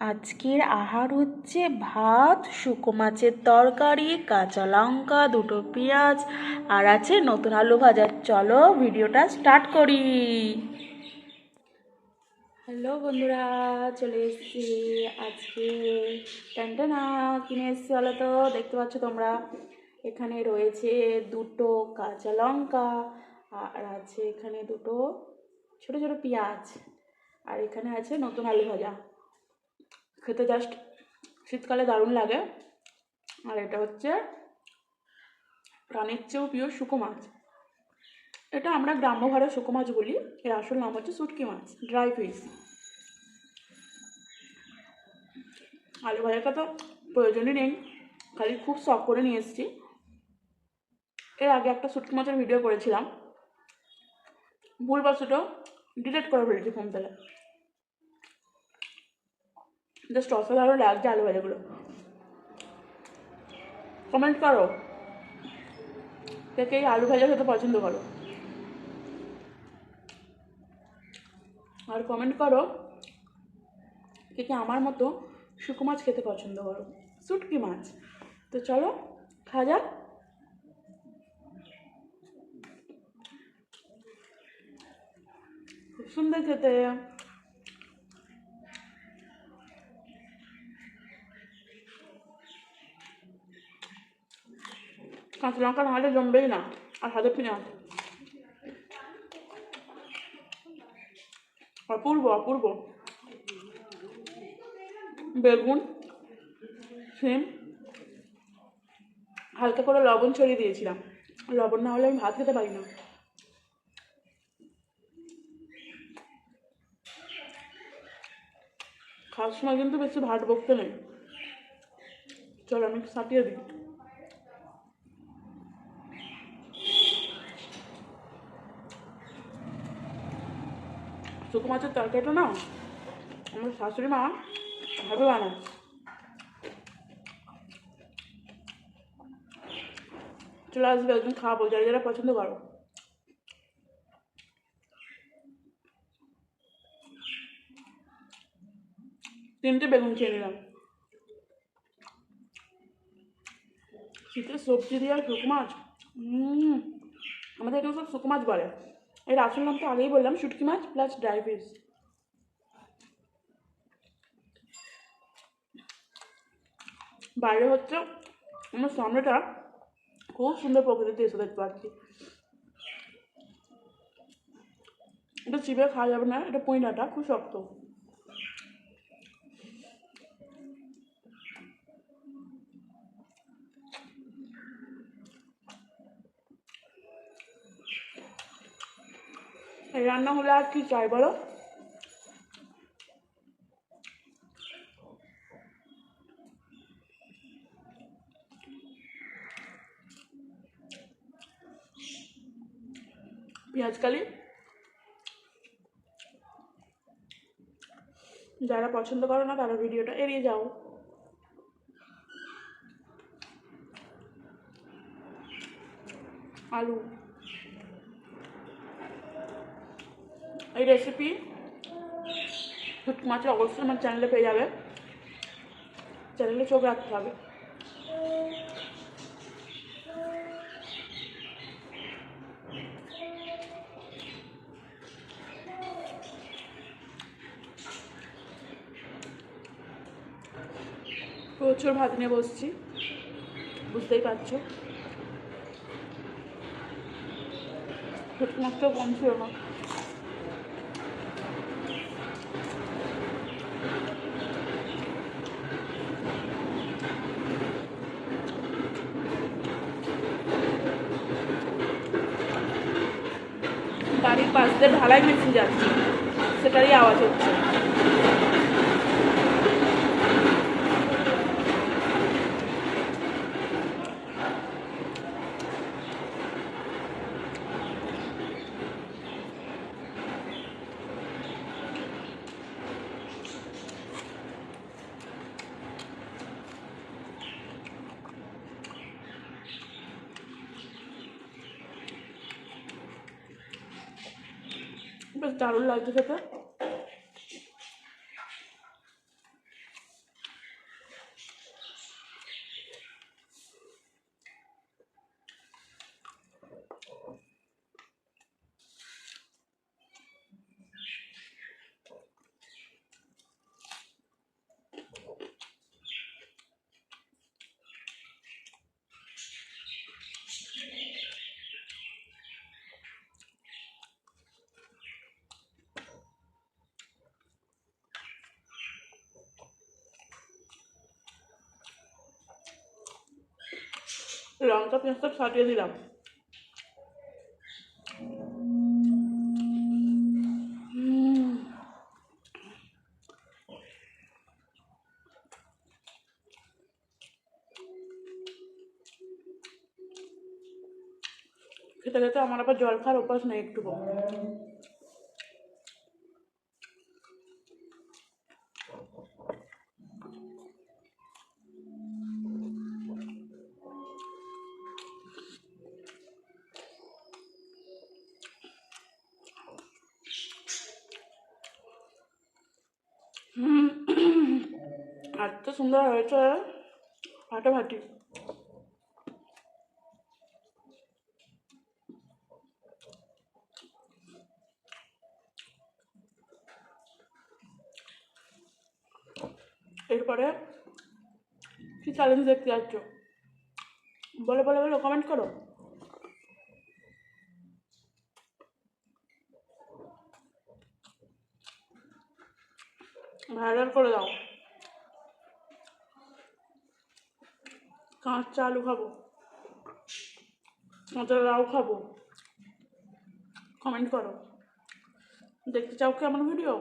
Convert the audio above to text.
আজকের আহার হচ্ছে ভাত, শুকো মাছের তরকারি, কাঁচা লঙ্কা, দুটো পেঁয়াজ, আর আছে নতুন আলু ভাজা। চলো ভিডিওটা স্টার্ট করি। হ্যালো বন্ধুরা, চলে এসেছি আজকে টানটানা কিনে এসেছি, বলো তো। দেখতে পাচ্ছ তোমরা, এখানে রয়েছে দুটো কাঁচা লঙ্কা, আর আছে এখানে দুটো ছোট ছোট পেঁয়াজ, আর এখানে আছে নতুন আলু ভাজা। খেতে জাস্ট শীতকালে দারুণ লাগে। আর এটা হচ্ছে প্রাণের চেয়েও প্রিয় শুকো মাছ। এটা আমরা গ্রাম্য ভাড়া শুকো মাছ বলি। এর আসল নাম হচ্ছে শুটকি মাছ ড্রাই ফিশ আলু ভাজাটা তো প্রয়োজনই নেই, খালি খুব শখ করে নিয়ে এসেছি। এর আগে একটা শুটকি মাছের ভিডিও করেছিলাম। ভুলবশত ডিলিট করে ফেলেছি ফোন থেকে। জাস্ট অসাধারণ লাগছে আলু ভাজাগুলো কমেন্ট করো। কে কে আলু ভাজা খেতে পছন্দ করো। আর কমেন্ট করো কে আমার মতো শুকো মাছ খেতে পছন্দ করো। শুটকি মাছ। তো চলো, খাওয়া খুব সুন্দর খেতে। কাঁচা লঙ্কা না হলে জমবেই না, আর হাতে পেঁয়াজ। অপূর্ব অপূর্ব। বেগুন সিম হালকা করে লবণ ছড়িয়ে দিয়েছিলাম। লবণ না হলে আমি ভাত খেতে পারি না। খাওয়ার সময় কিন্তু বেশি ভাত বকতে নেই। চলো, আমি সাটিয়ে দিই। শুকো মাছের তরকারিটা না আমার শাশুড়ি মা ভাবে বানায়। চলে আসবে, একদিন খাওয়াবো যারা যারা পছন্দ করো। তিনটে বেগুন খেয়ে নিলাম। শীতের সবজি দিয়ে আর শুকো মাছ। আমাদের এখানে সব শুকো মাছ বলে। এর আসল নাম তো আগেই বললাম, শুটকি মাছ প্লাস ড্রাই ফিস বাইরে হচ্ছে আমার সামনেটা খুব সুন্দর প্রকৃতিতে এসে দেখতে পাচ্ছি। এটা চিবে খাওয়া যাবে না, এটা পইনাটা খুব শক্ত এই রান্না হলে আর কি চাই বলো? পেঁয়াজ কালি? যারা পছন্দ করো না, তারা ভিডিওটা এড়িয়ে যাও। আলু। এই রেসিপি শুটকি মাছের অবশ্যই আমার চ্যানেলে পেয়ে যাবে। চ্যানেলে চোখ রাখতে হবে। প্রচুর ভাত নিয়ে বসছি। বুঝতেই পারছ। শুটকি মাছটাও কম ছিল না। বাড়ির পাশ দিয়ে ঢালাই মেশিন যাচ্ছে। সেটারই আওয়াজ হচ্ছে। বেশ দারুণ লাগছে খেতে লঙ্কা সব ছাটিয়ে দিলাম। খেতে খেতে আমার আবার জল খাওয়ার অভ্যাস নেই একটুকু এত সুন্দর হয়েছে ফাটাফাটি এরপরে কি চ্যালেঞ্জ দেখতে যাচ্ছ? বলে বলে, বলো কমেন্ট করো। ভাইরাল করে দাও। কাঁচা আলু খাব। কাঁচা লাউ খাব। কমেন্ট করো। দেখতে চাও কি আমার ভিডিও